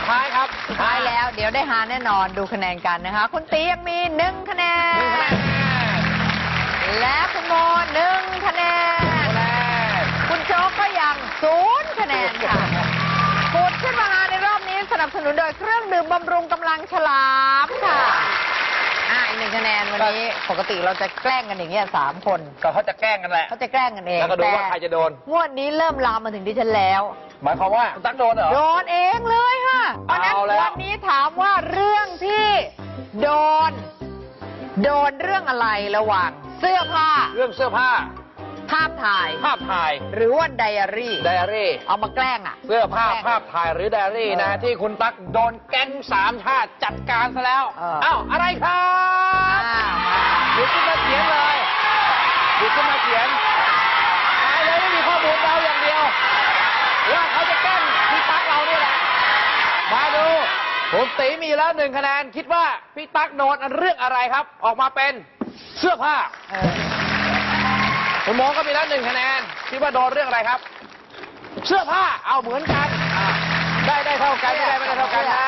ดท้ายครับสุดท้ายแล้วเดี๋ยวได้หาแน่นอนดูคะแนนกันนะคะ คุณตียังมีหนึ่งคะแนหนึ่งคะแนนนและคุณโมหนึ่งคะแนนคะแนน คุณโจ๊กก็ยังศูนย์คะแนนค่ะปุดขึ้นมาหาในรอบนี้สนับสนุนโดยเครื่องดื่มบำรุงกำลังฉลามค่ะ อ่าอีกหนึ่งคะแนนวันนี้ปกติเราจะแกล้งกันอย่างเงี้ยสามคน ก็เขาจะแกล้งกันแหละ เขาจะแกล้งกันเองแล้วก็ดูว่าใครจะโดน งวดนี้เริ่มลามมาถึงดิฉันแล้ว หมายความว่าคุณตั๊กโดนเหรอ โดนเอง องอะไรระหว่างเสื้อผ้า เรื่องเสื้อผ้า ภาพถ่าย ภาพถ่ายหรือว่าไดอารี่ ไดอารี่ เอามาแกล้งอะ เสื้อผ้าแกล้งภาพถ่ายหรือไดอารี่นะเออที่คุณตั๊กโดนแก๊งสามชาติจัดการซะแล้วเอออ้าวอะไรครับอ่าหยุดขึ้นมาเขียนเลยหยุดขึ้นมาเขียนตายเลยไม่มีข้อมูลเราอย่างเดียวว่าเขาจะแกล้งพี่ตั๊กเรานี่แหละมาดูผมตีมีอยู่แล้วหนึ่งคะแนนคิดว่าพี่ตั๊กโดนเรื่องอะไรครับ ออกมาเป็น เสื้อผ้าเออคุณโมก็มีแล้วหนึ่งคะแนนคิดว่าโดนเรื่องอะไรครับ เสื้อผ้าเอาเหมือนกันอะได้ได้เท่ากันไม่ได้ไม่ได้เท่ากันนะ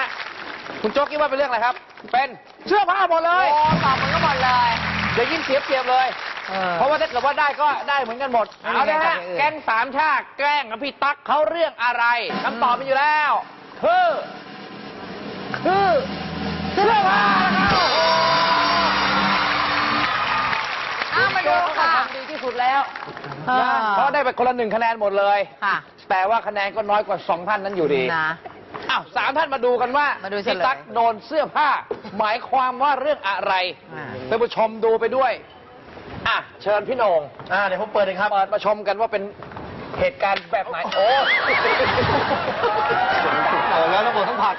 คุณโจ๊กคิดว่าเป็นเรื่องอะไรครับ เป็นเสื้อผ้าหมดเลยโอ้ตอบเหมือนกันหมดเลย อย่ายิ่งเสียเปรียบเลยเออเพราะว่าถ้าเกิดว่าได้ก็ได้เหมือนกันหมด ไม่มีเอาละใครฮะทำอย่างอื่น แก๊งสามชาติแกล้งกับพี่ตั๊กเขาเรื่องอะไรคำตอบมีอยู่แล้ว คือ คือเสื้อผ้า สุดแล้วเออ นะเพราะได้ไปคนละหนึ่งคะแนนหมดเลย ค่ะ แต่ว่าคะแนนก็น้อยกว่าสองท่านนั้นอยู่ดีนะ อ้าวสามท่านมาดูกันว่ามาดูเฉลยพี่ตั๊กโดนเสื้อผ้า หมายความว่าเรื่องอะไรอ่า ท่านผู้ชมดูไปด้วยอะเชิญพี่โหนงอ่าเดี๋ยวผมเปิดเองครับเปิดมาชมกันว่าเป็นเหตุการณ์แบบไหนโอ้เปิดแล้วระบบทั้งผัด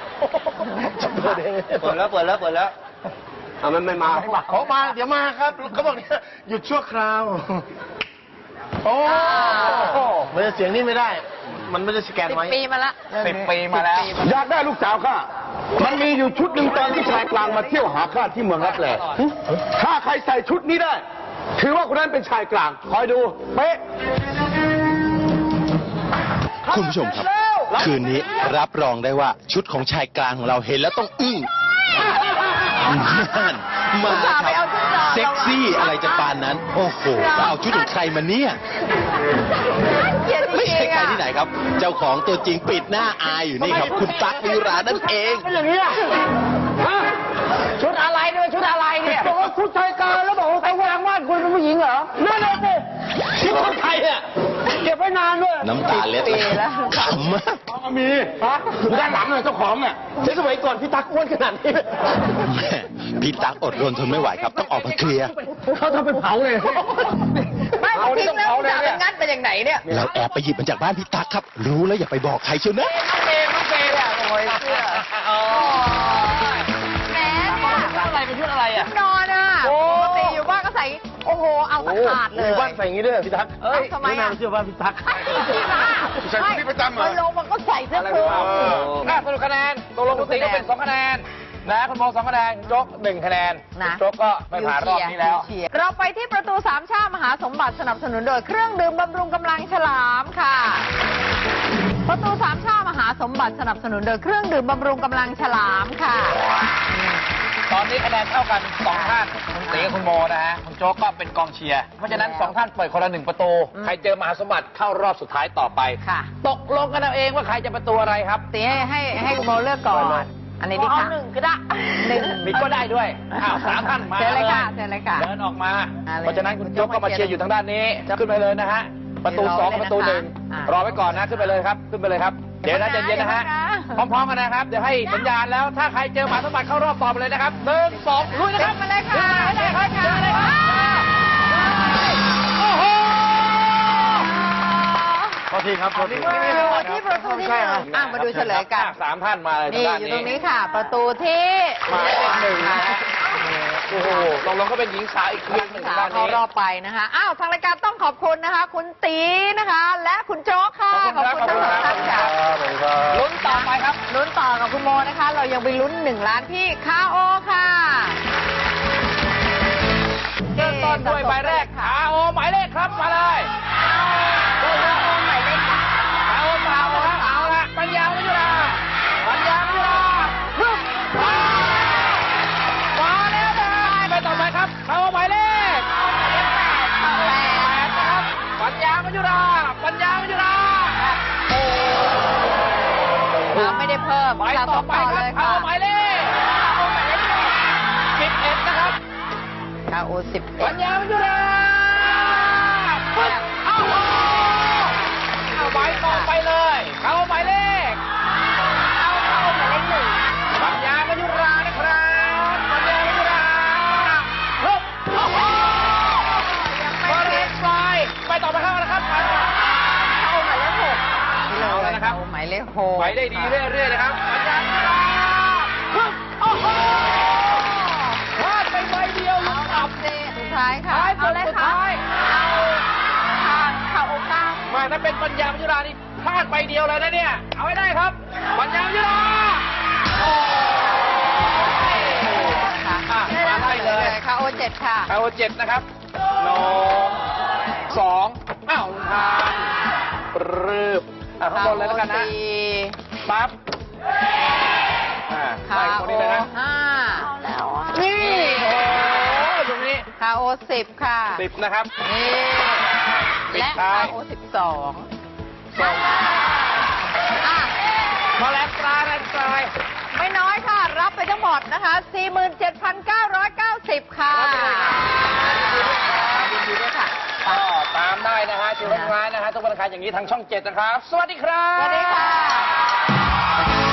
เปิดเองเปิดแล้วเปิดแล้วเปิดแล้ว อ่ามันไม่มาไม่มาเขามา เดี๋ยวมาครับเขาบอกเนี่ยหยุดชั่วคราว โอ้มันจะเสียงนี่ไม่ได้ มันไม่ได้สแกนสิบไว้ปีมาละ สิบปีมาแล้ว อยากได้ลูกสาวข้า มันมีอยู่ชุดหนึ่งตอนที่ชายกลางมาเที่ยวหาข้าที่เมืองรับแลถ้าใครใส่ชุดนี้ได้ ถือว่าคนนั้นเป็นชายกลาง คอยดู เป๊ะ คุณผู้ชมครับ คืนนี้รับรองได้ว่าชุดของชายกลางของเราเห็นแล้วต้องอึ้ง นั่นมาแล้วครับเซ็กซี่อะไรจะปานนั้น โอ้โหเอาชุดของใครมาเนี่ยเกลียดจไม่ริใช่งๆใครอะที่ไหนครับ เจ้าของตัวจริงปิดหน้าอายอยู่นี่ครับ คุณตั๊กวิรานั่นเอง เป็นอย่างนี้อะฮะชุดอะไรเนี่ยชุดอะไรเนี่ยบอกว่าชุดชายกลางแล้วบอกว่าใครวางว่านคุณเป็นผู้หญิงเหรอนั่นเลยสิชุดคนไทยอะเก็บไว้ นานด้วยน้ำตาเล็ดเลยขำมาก มีอยู่ด้านหลังเลยเจ้าของเนี่ยใช้สมัยก่อนพี่ตั๊กอ้วนขนาดนี้แม่พี่ตั๊กอดรนทนไม่ไหวครับ ต้องออกมาเคลียร์ เขาทำเป็นเผาเลย ไม่เอาจริงแล้วเอาเลยจะเนี่เป็ยนงั้นเป็นอย่างไหนเนี่ยเราแอบไปหยิบมันจากบ้านพี่ตั๊กครับ รู้แล้วอย่าไปบอกใครเชียวนะน้องเมย์น้อ หเอาสะขาดเลยมีบ้านใส่อย่างนี้ด้วยเหรอพี่ตั๊กเอ้ยทำไมอะแนะนำเชื่อว่าพี่ตั๊กใส่ชุดนี้ประจำเหรอมันลงมันก็ใส่เสื้อคลุมอะสรุปคะแนนตกลงคุณตีก็เป็นสองคะแนนนะคุณโมสองคะแนนคุณโจ๊กหนึ่งคะแนนนะคุณโจ๊กก็ไม่ผ่านรอบนี้แล้วเชียร์เราไปที่ประตูสามชาติมหาสมบัติสนับสนุนโดยเครื่องดื่มบำรุงกำลังฉลามค่ะ ประตูสามชาติมหาสมบัติสนับสนุนโดยเครื่องดื่มบำรุงกำลังฉลามค่ะตอ นนี้คะแนนเท่ากันสองท่านคุณตีกับคุณโมนะฮะคุณโจ๊กก็เป็นกองเชียร์เพราะฉะนั้นแล้วสองท่านเปิดคนละหนึ่งประตูอืมใครเจอมหาสมบัติเข้ารอบสุดท้ายต่อไปค่ะ ตกลงกันเอาเองว่าใครจะประตูอะไรครับ ตีให้ให้ให้คุณโมเลือกก่อน อันนี้ดีค่ะหนึ่งก็ได้หนึ่ง มีก็ได้ด้วยอ้าวสามท่านมาเชิญเลยค่ะเชิญเลยค่ะเดินออกมามาเลยเพราะฉะนั้นคุณโจ๊กก็มาเชียร์อยู่ทางด้านนี้ขึ้นไปเลยนะฮะประตูเดี๋ยวสองรอเลยประตูหนึ่งนะคะอะรอไว้ก่อนนะขึ้นไปเลยครับ ขึ้นไปเลยครับ เดี๋ยวนะเดี๋เย็ยวนนะๆนะฮะเดี๋ยวนะ พร้อมๆกันนะครับ เดี๋ยวให้สัญญาณแล้วถ้าใครเจอหมาสมบัติเข้ารอบต่อไปเลยนะครับหนึ่งสองลุยนะครับมาเลยค่ะมาเลยครับมาเลยค่ะโอ้โหขอทีครับขอทีโอ้ที่ประตูที่หนึ่งอะมาดูเฉลยกันสามท่านมาเลยนี่อยู่ตรงนี้ค่ะ ประตูที่หมายเลขหนึ่งนะโอ้โหลองลองก็เป็นหญิงสาวอีกครั้งหนึ่งสาวด้านเขานี้รอบไปนะคะ อ้าว ทางรายการต้องขอบคุณนะคะ คุณตีนะคะ และคุณโจ๊กค่ะ ขอบคุณทั้งสองท่านค่ะ อไปครับ ลุ้นต่อกับคุณโมนะคะ เรายังไปลุ้นหนึ่งล้านที่คาโอค่ะเริ่มต้นด้วยใบแรกอาโอหมายเลขครับมาเลย หมายสะสต่อมไปต่อคเลรับยเขาค่ะหมายเลขสิบเอ็ดนะครับคาโอสิบเอ็ปัดญญาวิจุราปึ๊บเอ้าเอาหมายต่อไปเลยเขาหมายเลขายเลขหกไปได้ดีเรื่อยๆนะครับปัญญาวิจุราปึ๊บโอ้โหพลาดไปใบเดียวลูเอากตับเจสุดท้ายค่ะท้ายสุเอาดเลยสุดค่ะท้ายเอาทางคาโอเก้าไมาถ้าเป็นปัญญาวิจุรานี่พลาดไปเดียวเลยนะเนี่ย เอาให้ได้ครับ ปัญญาวิจุราโอ้ยค่ะอะมาได้เลยคาโอเจ็ดค่ะเอาเจ็ดนะครับหนงสองอ้าวทานรืบอะข้างบนเลยแล้วกันนะ คาโอสี่ปั๊บอ่าคาไล่โอคนนี้เลยนะ ห้าเอาแล้วอะนี่โอ้ยตรงนี้คาโอสิบค่ะสิบนะครับ นี่ปิดและท้ายคาโอสิบสองสองอะ มาแรงปลายแรงปลายไม่น้อยค่ะ รับไปทั้งหมดนะคะ 47,990 ค่ะยิน ได้นะฮะชิวร้านนะฮะทุกวันอังคารอย่างนี้ทางช่องเจ็ดนะครับ สวัสดีครับ สวัสดีค่ะ